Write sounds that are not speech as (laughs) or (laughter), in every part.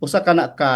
usa ka na ka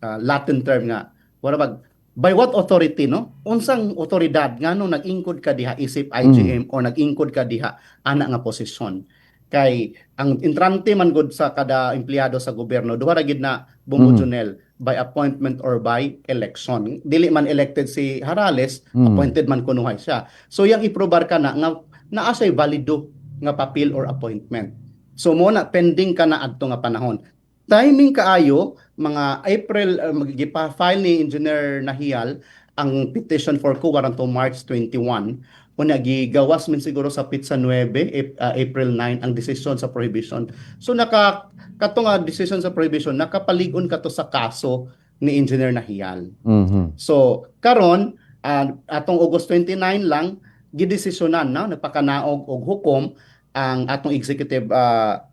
ah, Latin term nga. Wala bag by what authority no? Unsang otoridad ngano nag-ingkod ka diha isip IGM or nag-ingkod ka diha ana nga posisyon? Kay ang entrante man gud sa kada empleyado sa gobyerno duha ra gid na bumudjonel by appointment or by election. Dili man elected si Harales Mm. appointed man kunuhay siya. So yang iprobar ka na nga naa say valido nga papel or appointment. So mo na pending ka na adto nga panahon timing kaayo mga April uh, magipa-file ni Engineer Nahial ang petition for quo warrant to March 21 una gigawas man siguro sa Pizza 9 Ap- uh, April 9 ang decision sa prohibition. So naka kato nga decision sa prohibition nakapalig-on kato sa kaso ni Engineer Nahial. Mhm. So karon ah, atong August 29 lang gidesisyonan na napakanaog og hukom ang atong executive ah,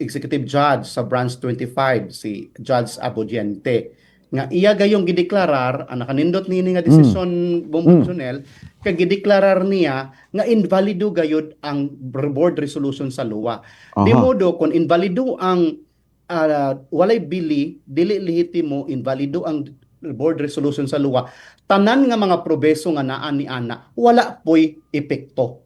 executive judge sa branch 25 si Judge Abodiente nga iya gayong gideklarar ang nakanindot nini nga desisyon bumbunsyonel kay gideklarar niya nga invalido gayud ang board resolution sa luwa Di Aha. modo kung invalido ang ah, walay bili, dili lehitimo invalido ang board resolution sa luwa, tanan nga mga probeso nga naa ni ana wala poy epekto.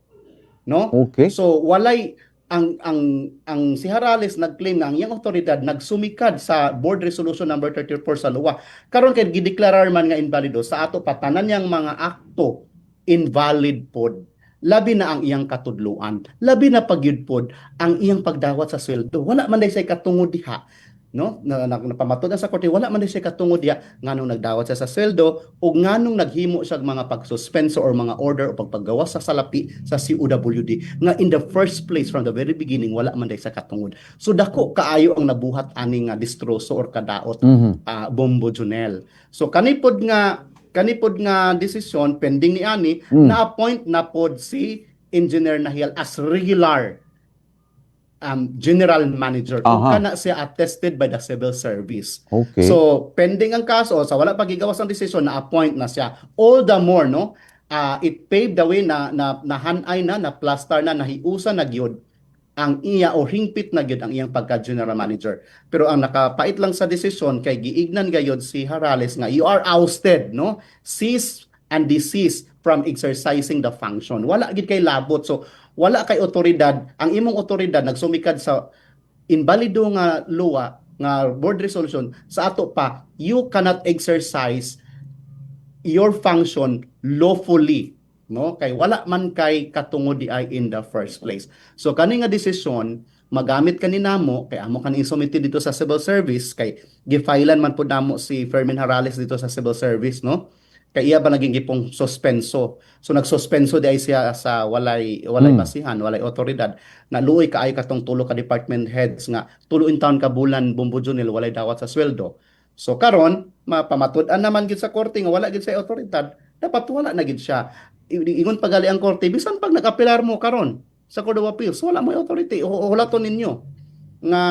No? Okay. So walay ang ang ang si Harales nagclaim nga ang iyang otoridad nagsumikad sa board resolution number 34 sa luwa. Karon kay gideklarar man nga invalido sa ato pa tanan yang mga akto invalid pod. Labi na ang iyang katudluan. Labi na pagyud pod ang iyang pagdawat sa sweldo. Wala man day say katungod diha no na, na, napamatod na sa korte wala man say katungod diha nganong nagdawat siya sa sweldo o nganong naghimo siya mga pagsuspenso or mga order o pagpagawas sa salapi sa COWD nga in the first place from the very beginning wala man sa katungod so dako kaayo ang nabuhat ani nga distroso or kadaot Mhm. ah, Bombo Junel. So kanipod nga kanipod nga desisyon pending ni ani Mm. na-appoint na pod si Engineer Nahiel as regular um, general manager. Kung Aha. kana siya attested by the civil service. Okay. So, pending ang kaso, sa wala pagigawas ng desisyon, na-appoint na siya. All the more, no? ah, it paved the way na, na nahanay na, na plaster na, nahiusa na gyud ang iya o hingpit na gyud ang iyang pagka general manager. Pero ang nakapait lang sa desisyon kay giignan gayod si Harales nga you are ousted, no? Cease and desist from exercising the function. Wala gid kay labot. So wala kay otoridad. Ang imong otoridad nagsumikad sa invalido nga luwa nga board resolution sa ato pa you cannot exercise your function lawfully no? Kay wala man kay katungod di in the first place. So kani nga desisyon magamit kani namo kay amo kani submitted dito sa civil service kay gifailan man pud namo si Fermin Harales dito sa civil service no kay iya ba naging gipong suspenso? So nagsuspenso di ay siya sa walay walay Hmm. basihan walay otoridad na luoy kaay katong tulo ka department heads nga tulo in taon ka bulan bumbo junil walay dawat sa sweldo. So karon mapamatud-an naman gid sa korte nga wala gid sa otoridad dapat wala na gid siya. Ingon pagali ang korte bisan pag nag-apelar mo karon sa Court of Appeals wala mo authority hulaton ninyo. Nga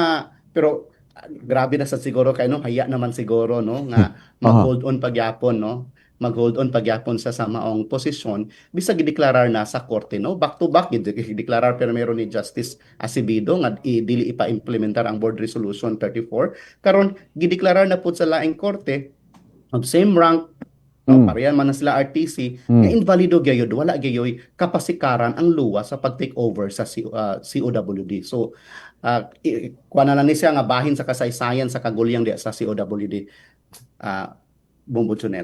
pero ah, grabe na sa siguro kay no haya naman siguro no nga (laughs) mag-hold on pagyapon no mag-hold on pagyapon sa sa maong posisyon bisag gideklarar na sa korte no? Back to back gid gideklarar pero meron ni Justice Acevedo nga dili ipa-implementar ang board resolution 34 karon gideklarar na pud sa laing korte of same rank no, Mm. parehan man na sila RTC Mm. nga invalido gayud wala gayoy kapasikaran ang luwa sa pag-take over sa C- ah, COWD so uh, kuha na ni siya nga bahin sa kasaysayan sa kagulyang di sa COWD uh, Bombo Chunel